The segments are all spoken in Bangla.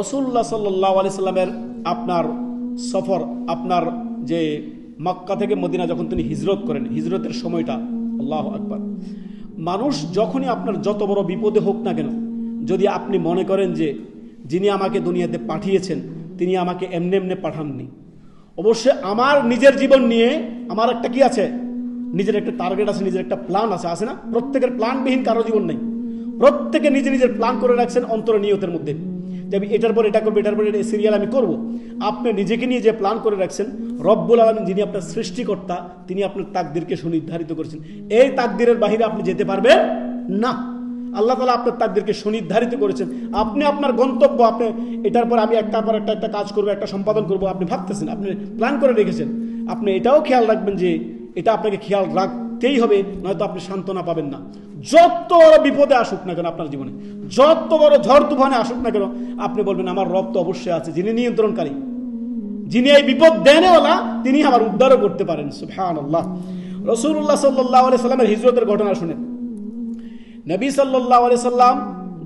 রসুল্লাহ সাল্লাহ আলি সাল্লামের আপনার সফর, আপনার যে মক্কা থেকে মদিনা যখন তিনি হিজরত করেন, হিজরতের সময়টা, আল্লাহ আকবার। মানুষ যখনই আপনার যত বড় বিপদে হোক না কেন, যদি আপনি মনে করেন যে যিনি আমাকে দুনিয়াতে পাঠিয়েছেন, তিনি আমাকে এমনি এমনি পাঠাননি, অবশ্যই আমার নিজের জীবন নিয়ে আমার একটা কি আছে? নিজের একটা টার্গেট আছে, নিজের একটা প্ল্যান আছে আছে না? প্রত্যেকের প্ল্যানবিহীন কারও জীবন নেই। প্রত্যেকে নিজে নিজের প্ল্যান করে রাখছেন অন্তর নিয়তের মধ্যে। যে আমি এটার পর এটা করব, এটার পর এটা সিরিয়াল আমি করব। আপনি নিজেকে নিয়ে যে প্ল্যান করে রাখছেন, রব্বুল আলমিন যিনি আপনার সৃষ্টিকর্তা, তিনি আপনার তাকদিরকে সুনির্ধারিত করেছেন। এই তাকদিরের বাহিরে আপনি যেতে পারবেন না। আল্লাহ তালা আপনার তাকদিরকে সুনির্ধারিত করেছেন। আপনি আপনার গন্তব্য, আপনি এটার পর আমি একটার পর একটা একটা কাজ করব, একটা সম্পাদন করব, আপনি ভাবতেছেন, আপনি প্ল্যান করে রেখেছেন। আপনি এটাও খেয়াল রাখবেন যে এটা আপনাকে খেয়াল রাখতেই হবে, নয়তো আপনি সান্ত্বনা পাবেন না। যত বড় বিপদে আসুক না কেন আপনার জীবনে, যত বড় ঝড় তুফানে আসুক না কেন, আপনি বলবেন, আমার রব তো অবশ্যই আছে, যিনি নিয়ন্ত্রণকারী। যিনি এই বিপদ দেনওয়ালা, তিনি আমার উদ্ধারও করতে পারেন। সুফহান আল্লাহ রসুল্লাহ সাল্লাহ সাল্লামের হিজরতের ঘটনা শুনেন। নবী সাল্লাহ সাল্লাম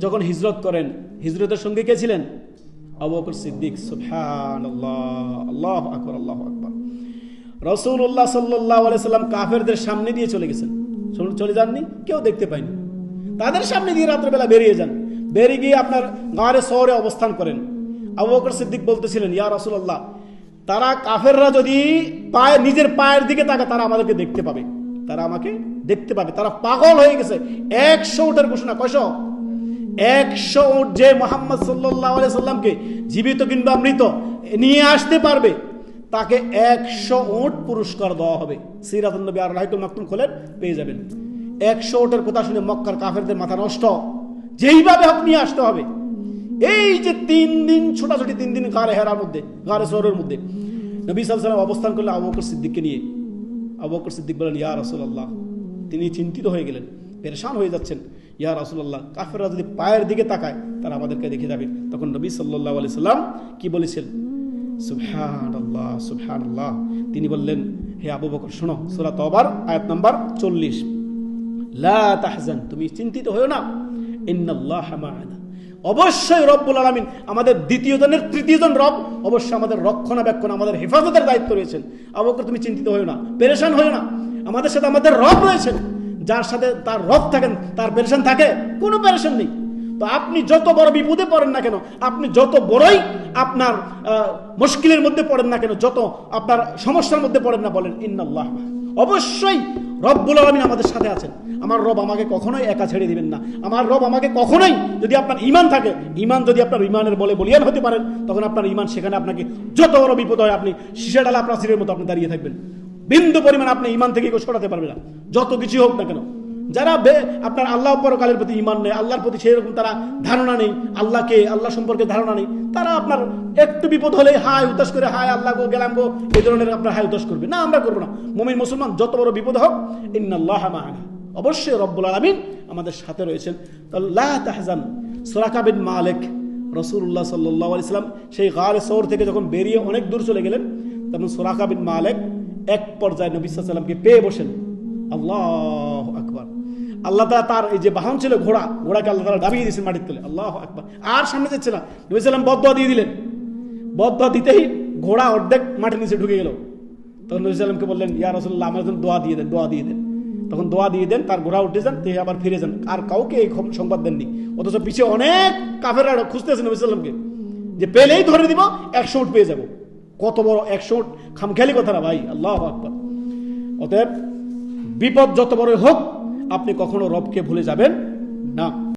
যখন হিজরত করেন, হিজরতের সঙ্গে কে ছিলেন? আবু বকর সিদ্দিক। সুবহান আল্লাহ আল্লাহ আকবর আল্লাহ আকবর। রসুল্লাহ সাল্লাহ সাল্লাম কাফেরদের সামনে দিয়ে চলে গেছেন। চলে যাননি? কেউ দেখতে পায়নি। তাদের সামনে দিয়ে রাত্রেবেলা বেরিয়ে যান। বেরিয়ে গিয়ে আপনার গাঁড়ে শহরে অবস্থান করেন। আবু বকর সিদ্দিক বলতেছিলেন, ইয়া রসুল্লাহ তারা কাফেররা যদি পায়ে, নিজের পায়ের দিকে তাকে তারা আমাদেরকে দেখতে পাবে। তারা আমাকে দেখতে পাবে। তারা পাগল হয়ে গেছে। একশো উটের ঘোষণা, কয়শো? একশো উট যে মোহাম্মদ সাল্লাহ সাল্লামকে জীবিত কিংবা মৃত, নিয়ে আসতে পারবে। তাকে একশো ওট পুরস্কার দেওয়া হবে। সিরাতুল নবী আর রাহিকুল মাকতুম খোলেন, পেয়ে যাবেন। একশো ওটের কথা শুনে মক্কার কাফেরদের মাথা নষ্ট। যেইভাবে হোক নিয়ে আসতে হবে। এই যে তিন দিন, ছোটাছুটি তিন দিন গাড়ে হেরার মধ্যে গাড়ে শহরের মধ্যে। নবী সাল্লাম অবস্থান করলে আবু বকর সিদ্দিককে নিয়ে। আবু বকর সিদ্দিক বলেন ইয়া রাসূলুল্লাহ। তিনি চিন্তিত হয়ে গেলেন, পেরেশান হয়ে যাচ্ছেন। ইয়া রাসূলুল্লাহ। কাফেররা যদি পায়ের দিকে তাকায়, তারা আমাদেরকে দেখে যাবে। তখন নবী সাল্লাল্লাহু আলাইহি সাল্লাম কি তিনি বললেন, হে আবু বকর, শোনো, সূরা তওবার, আয়াত নাম্বার চল্লিশ। লা তাহজান, তুমি চিন্তিত হয়েও না। ইন্নাল্লাহ মা'ানা অবশ্যই রব্বুল আলামিন আমাদের দ্বিতীয় জনের তৃতীয় জন রব, অবশ্যই আমাদের রক্ষণাবেক্ষণ, আমাদের হেফাজতের দায়িত্ব রয়েছেন। আবু বকর, তুমি চিন্তিত হয়েও না, পেরেশান হয়েও না। আমাদের সাথে আমাদের রব রয়েছেন। যার সাথে তার রব থাকেন, তার পেরেশান থাকে, কোনো পেরেশান নেই। তো আপনি যত বড় বিপদে পড়েন না কেন, আপনি যত বড়ই আপনার মুশকিলের মধ্যে পড়েন না কেন, যত আপনার সমস্যার মধ্যে পড়েন না বলেন, ইন্নাল্লাহ। অবশ্যই রব্বুল আলমিন আমাদের সাথে আছেন। আমার রব আমাকে কখনোই একা ছেড়ে দিবেন না। আমার রব আমাকে কখনোই যদি আপনার ইমান থাকে ইমান যদি আপনার ইমানের বলে বলিয়ান হতে পারেন, তখন আপনার ইমান সেখানে আপনাকে যত বড় বিপদ হয়, আপনি শিশা ডালা আপনার সিরের মতো আপনি দাঁড়িয়ে থাকবেন। বিন্দু পরিমাণ আপনি ইমান থেকে কেউ সরাতে পারবে না। যত কিছু হোক না কেন। যারা আপনার আল্লাহ পরকালের প্রতি ইমান নেই আল্লাহর প্রতি সেই রকম তারা ধারণা নেই, আল্লাহকে, আল্লাহ সম্পর্কে ধারণা নেই, তারা আপনার একটু বিপদ হলে হায় উদাস করে, হায় আল্লাহ গো, গেলাম গো, এই ধরনের আপনার হায় উদাস করবে। না, আমরা করব না। মমিন, মুসলমান, যত বড় বিপদ হোক, ইন্নাল্লাহ মা'ানা। অবশ্যই রব্বুল আলামিন আমাদের সাথে রয়েছেন। তো লা তাহজান সুরাকা বিন মালিক রসুল্লাহ সাল্লাহ আলাইসাল্লাম সেই গাড়ে শহর থেকে যখন বেরিয়ে অনেক দূর চলে গেলেন, তখন সুরাকা বিন মালিক এক পর্যায়ে নবী সাল্লামকে পেয়ে বসেন। আল্লাহ আকবার। আল্লাহ তাআলা তার এই যে বাহন ছিল ঘোড়া, ঘোড়াকে আল্লাহ তালা দাবিয়ে দিয়েছেন মাটির তলে। আল্লাহ আকবার। আর সামনে যাচ্ছে না নবী সাল্লাম বদয়া দিয়ে দিলেন। বদয়া দিতেই ঘোড়া অর্ধেক মাটির নিচে ঢুকে গেল। তখন নবী সাল্লামকে বললেন, ইয়া রসুল্লাহ আমার জন্য দোয়া দিয়ে দেন, দোয়া দিয়ে দেন। তখন দোয়া দিয়ে দেন, তার ঘোড়া উঠে যান তে আবার ফিরে যান। আর কাউকে এই সংবাদ দেননি। অথচ পিছিয়ে অনেক কাফেরা খুঁজতেছে নবী সাল্লামকে। যে পেলেই ধরে দিব, একশো উঠ পেয়ে যাব। কত বড় একশো উঠ খামখেয়ালি কথা না ভাই, আল্লাহ আকবার। অতএব বিপদ যত বড় হোক আপনি কখনো রবকে ভুলে যাবেন না।